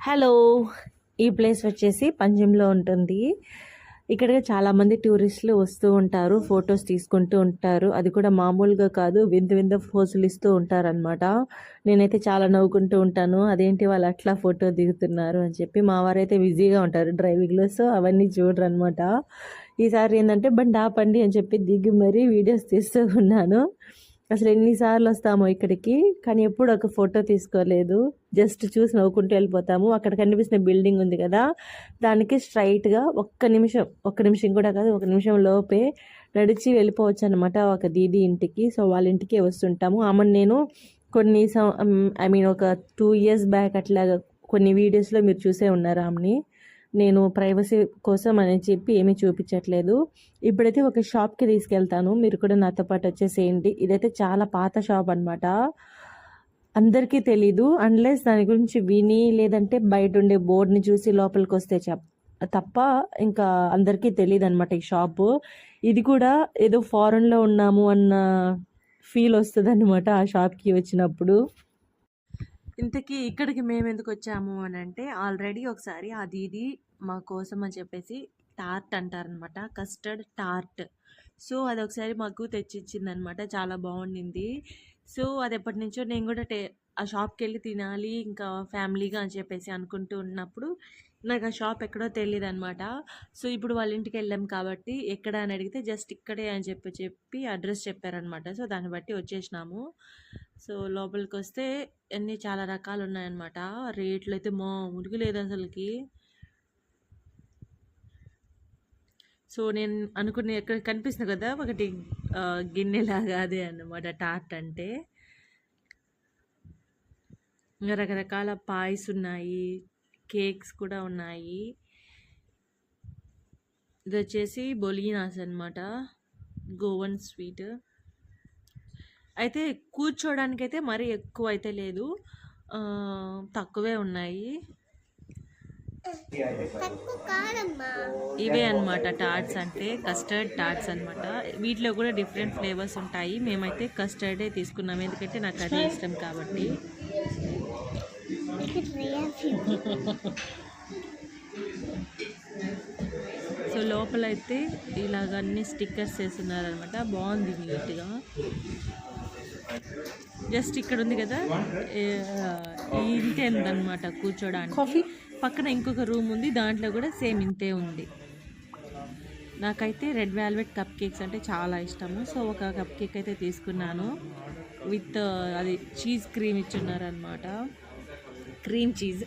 Hello ఈ place వచ్చేసి పంజంలో ఉంటుంది. ఇక్కడికి చాలామంది టూరిస్టులు వస్తూ ఉంటారు ఫొటోస్ తీసుకుంటూ ఉంటారు. అది కూడా మామూలుగా కాదు వింత వింత ఫోజులు ఇస్తూ ఉంటారనమాట నేనైతే చాలా నవ్వుకుంటూ ఉంటాను అదేంటి వాళ్ళు అట్లా ఫోటో దిగుతున్నారు అని చెప్పి. మా వారైతే బిజీగా ఉంటారు డ్రైవింగ్లో సో అవన్నీ చూడరు అనమాట ఈసారి ఏంటంటే బండి ఆపండి అని చెప్పి దిగి మరీ వీడియోస్ తీస్తూ ఉన్నాను. అసలు ఎన్నిసార్లు వస్తామో ఇక్కడికి కానీ ఎప్పుడు ఒక ఫోటో తీసుకోలేదు. జస్ట్ చూసి నవ్వుకుంటూ వెళ్ళిపోతాము. అక్కడ కనిపిస్తున్న బిల్డింగ్ ఉంది కదా దానికి స్ట్రైట్గా ఒక్క నిమిషం ఒక్క నిమిషం కూడా కాదు ఒక నిమిషం లోపే నడిచి వెళ్ళిపోవచ్చు అనమాట ఒక దీది ఇంటికి. సో వాళ్ళ ఇంటికే వస్తుంటాము. ఆమెను నేను కొన్ని ఐ మీన్ ఒక టూ ఇయర్స్ బ్యాక్ అట్లాగా కొన్ని వీడియోస్లో మీరు చూసే ఉన్నారు ఆమెని. నేను ప్రైవసీ కోసం అని చెప్పి ఏమీ చూపించట్లేదు. ఇప్పుడైతే ఒక షాప్కి తీసుకెళ్తాను. మీరు కూడా నాతో పాటు వచ్చేసేయండి. ఇదైతే చాలా పాత షాప్ అనమాట అందరికీ తెలీదు. అన్లెస్ దాని గురించి విని లేదంటే బయట ఉండే బోర్డ్ని చూసి లోపలికి వస్తే చెప్ తప్ప ఇంకా అందరికీ తెలియదు అనమాట ఈ షాపు. ఇది కూడా ఏదో ఫారెన్లో ఉన్నాము అన్న ఫీల్ వస్తుంది అనమాట ఆ షాప్కి వచ్చినప్పుడు. ఇంతకీ ఇక్కడికి మేము ఎందుకు వచ్చాము అని అంటే ఆల్రెడీ ఒకసారి ఆ దీది మా కోసం అని చెప్పేసి టార్ట్ అంటారనమాట. Custard tart. సో అది ఒకసారి మాకు తెచ్చిచ్చింది అనమాట చాలా బాగుండింది. సో అది ఎప్పటి నుంచో నేను కూడా టే ఆ షాప్కి వెళ్ళి తినాలి ఇంకా ఫ్యామిలీగా అని చెప్పేసి అనుకుంటూ ఉన్నప్పుడు నాకు ఆ షాప్ ఎక్కడో తెలియదు అనమాట సో ఇప్పుడు వాళ్ళ ఇంటికి వెళ్ళాం కాబట్టి ఎక్కడ అని అడిగితే జస్ట్ ఇక్కడే అని చెప్పి చెప్పి అడ్రస్ చెప్పారనమాట. సో దాన్ని బట్టి వచ్చేసినాము. సో లోపలికి వస్తే అన్నీ చాలా రకాలు ఉన్నాయన్నమాట రేట్లు అయితే మామూలుగా లేదు అసలుకి. సో నేను అనుకునే ఎక్కడ కనిపిస్తుంది కదా ఒకటి గిన్నెలాగా అదే అన్నమాట టార్ట్ అంటే. ఇంకా రకరకాల పాయస్ ఉన్నాయి కేక్స్ కూడా ఉన్నాయి. ఇది వచ్చేసి బొలీనాస్ అనమాట గోవన్ స్వీట్. అయితే కూర్చోడానికైతే అయితే మరీ ఎక్కువ అయితే లేదు తక్కువే ఉన్నాయి. ఇవే అనమాట టార్ట్స్ అంటే కస్టర్డ్ టార్ట్స్ అనమాట వీటిలో కూడా డిఫరెంట్ ఫ్లేవర్స్ ఉంటాయి. మేమైతే కస్టర్డే తీసుకున్నాం. ఎందుకంటే నాకు అదే ఇష్టం కాబట్టి. సో లోపల అయితే ఇలాగ అన్ని స్టిక్కర్స్ వేస్తున్నారనమాట బాగుంది నీట్గా. జస్ట్ ఇక్కడ ఉంది కదా. ఇంతే ఉందన్నమాట కూర్చోడానికి. పక్కన ఇంకొక రూమ్ ఉంది దాంట్లో కూడా సేమ్ ఇంతే ఉంది. నాకైతే రెడ్ వెల్వెట్ కప్ కేక్స్ అంటే చాలా ఇష్టము. సో ఒక కప్ కేక్ అయితే తీసుకున్నాను. విత్ అది చీజ్ క్రీమ్ ఇచ్చున్నారనమాట క్రీమ్ చీజ్.